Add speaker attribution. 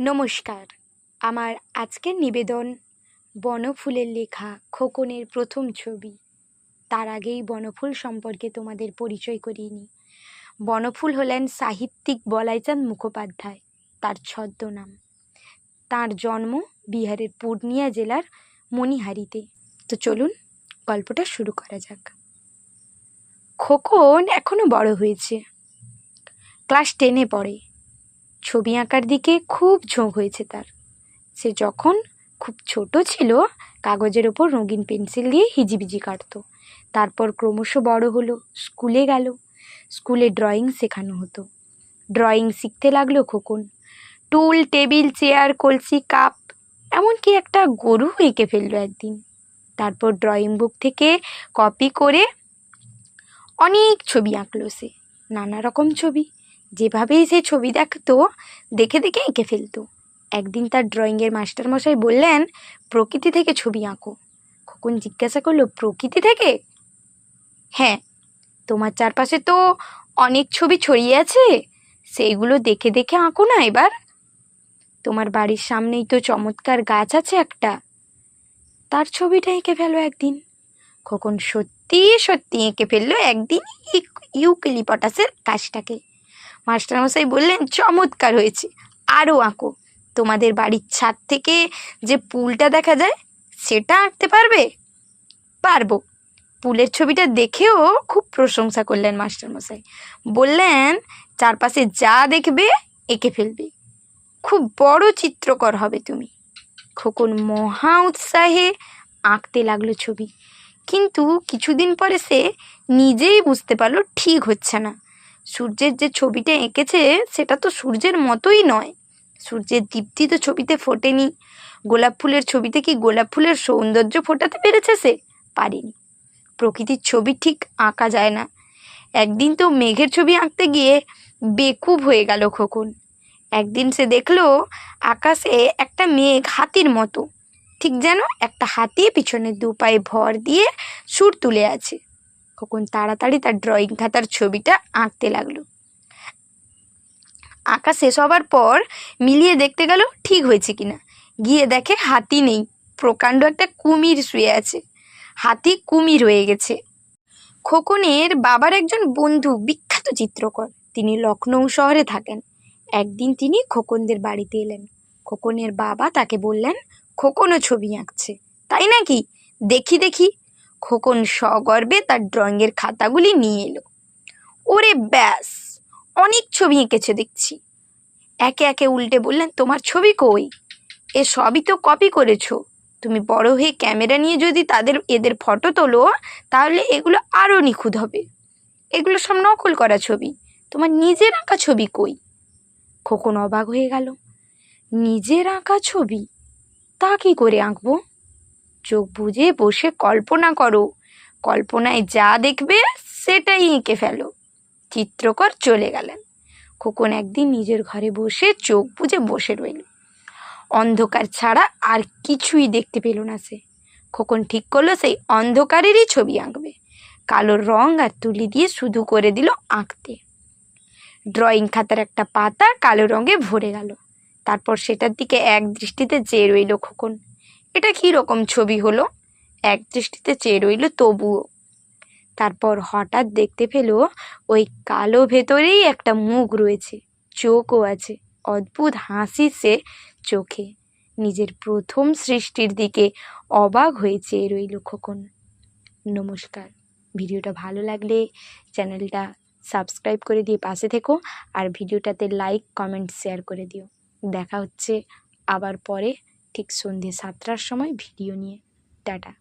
Speaker 1: নমস্কার। আমার আজকের নিবেদন, বনফুলের লেখা খোকনের প্রথম ছবি। তার আগেই বনফুল সম্পর্কে তোমাদের পরিচয় করিয়ে নিই। বনফুল হলেন সাহিত্যিক বলাইচাঁদ মুখোপাধ্যায়, তার ছদ্মনাম। তার জন্ম বিহারের পূর্ণিয়া জেলার মণিহারিতে। তো চলুন, গল্পটা শুরু করা যাক। খোকন এখনও বড় হয়েছে। ক্লাস টেনে পড়ে। ছবি আঁকার দিকে খুব ঝোঁক হয়েছে তার। সে যখন খুব ছোট ছিল, কাগজের ওপর রঙিন পেন্সিল দিয়ে হিজিবিজি কাটতো। তারপর ক্রমশ বড় হলো, স্কুলে গেল। স্কুলে ড্রয়িং শেখানো হতো। ড্রয়িং শিখতে লাগল খোকন। টুল, টেবিল, চেয়ার, কলসি, কাপ, এমনকি একটা গরু এঁকে ফেলল একদিন। তারপর ড্রয়িং বুক থেকে কপি করে অনেক ছবি আঁকলো সে, নানা রকম ছবি। যেভাবেই সে ছবি দেখতো, দেখে দেখে এঁকে ফেলতো। একদিন তার ড্রয়িংয়ের মাস্টারমশাই বললেন, প্রকৃতি থেকে ছবি আঁকো। খোকন জিজ্ঞাসা করল, প্রকৃতি থেকে? হ্যাঁ তোমার চারপাশে তো অনেক ছবি ছড়িয়ে আছে। সেইগুলো দেখে দেখে আঁকো না এবার। তোমার বাড়ির সামনেই তো চমৎকার গাছ আছে একটা। তার ছবিটা এঁকে ফেলো একদিন। খোকন সত্যি সত্যি এঁকে ফেলল একদিন ইউক্যালিপটাসের গাছটাকে। মাস্টারমশাই বললেন, চমৎকার হয়েছে। আরও আঁকো। তোমাদের বাড়ির ছাদ থেকে যে পুলটা দেখা যায়, সেটা আঁকতে পারবে? পারব। পুলের ছবিটা দেখেও খুব প্রশংসা করলেন মাস্টারমশাই বললেন, চারপাশে যা দেখবে, এঁকে ফেলবে। খুব বড় চিত্রকর হবে তুমি। খোকন মহা উৎসাহে আঁকতে লাগল ছবি। কিন্তু কিছুদিন পরে সে নিজেই বুঝতে পারল, ঠিক হচ্ছে না। সূর্যের যে ছবিটা এঁকেছে, সেটা তো সূর্যের মতোই নয়। সূর্যের দীপ্তি তো ছবিতে ফোটেনি। গোলাপ ফুলের ছবিতে কি গোলাপ ফুলের সৌন্দর্য ফোটাতে পেরেছে সে? পারেনি। প্রকৃতির ছবি ঠিক আঁকা যায় না। একদিন তো মেঘের ছবি আঁকতে গিয়ে বেকুব হয়ে গেল খোকন। একদিন সে দেখল আকাশে একটা মেঘ হাতির মতো। ঠিক যেন একটা হাতি পিছনে দু পায়ে ভর দিয়ে সুর তুলে আছে। খোকন তাড়াতাড়ি তার ড্রয়িং খাতার ছবিটা আঁকতে লাগল। আঁকা শেষ হবার পর মিলিয়ে দেখতে গেল ঠিক হয়েছে কিনা। গিয়ে দেখে হাতি নেই, প্রকাণ্ড একটা কুমির শুয়ে আছে। হাতি কুমির হয়ে গেছে। খোকনের বাবার একজন বন্ধু বিখ্যাত চিত্রকর, তিনি লখনৌ শহরে থাকেন। একদিন তিনি খোকনদের বাড়িতে এলেন। খোকনের বাবা তাকে বললেন, খোকনও ছবি আঁকছে, তাই নাকি? দেখি দেখি। খোকন সগর্বে তার ড্রয়িংয়ের খাতাগুলি নিয়ে এলো। ওরে ব্যাস, অনেক ছবি এঁকেছে দেখছি। একে একে উল্টে বললেন, তোমার ছবি কই? এ সবই তো কপি করেছ। তুমি বড় হয়ে ক্যামেরা নিয়ে যদি তাদের, এদের ফটো তোলো, তাহলে এগুলো আরও নিখুঁত হবে। এগুলো সব নকল করা ছবি। তোমার নিজের আঁকা ছবি কই? খোকন অবাক হয়ে গেল। নিজের আঁকা ছবি? তা কী করে আঁকবো? চোখ বুজে বসে কল্পনা করো। কল্পনায় যা দেখবে, সেটাই এঁকে ফেলো। চিত্রকর চলে গেলেন। খোকন একদিন নিজের ঘরে বসে চোখ বুজে বসে রইল। অন্ধকার ছাড়া আর কিছুই দেখতে পেল না সে। খোকন ঠিক করল, সেই অন্ধকারেরই ছবি আঁকবে। কালো রং আর তুলি দিয়ে শুধু করে দিল আঁকতে। ড্রয়িং খাতার একটা পাতা কালো রঙে ভরে গেল। তারপর সেটার দিকে এক দৃষ্টিতে চেয়ে রইল খোকন। এটা কী রকম ছবি হলো? এক দৃষ্টিতে চেয়ে রইল তবুও। তারপর হঠাৎ দেখতে পেল ওই কালো ভেতরেই একটা মুখ রয়েছে, চোখও আছে, অদ্ভুত হাসি সে চোখে। নিজের প্রথম সৃষ্টির দিকে অবাক হয়ে চেয়ে রইল খোকন। নমস্কার। ভিডিওটা ভালো লাগলে চ্যানেলটা সাবস্ক্রাইব করে দিয়ে পাশে থেকো আর ভিডিওটাতে লাইক, কমেন্ট, শেয়ার করে দিও। দেখা হচ্ছে আবার পরে। ঠিক সন্ধে সাতটার সময় ভিডিও নিয়ে। টাটা।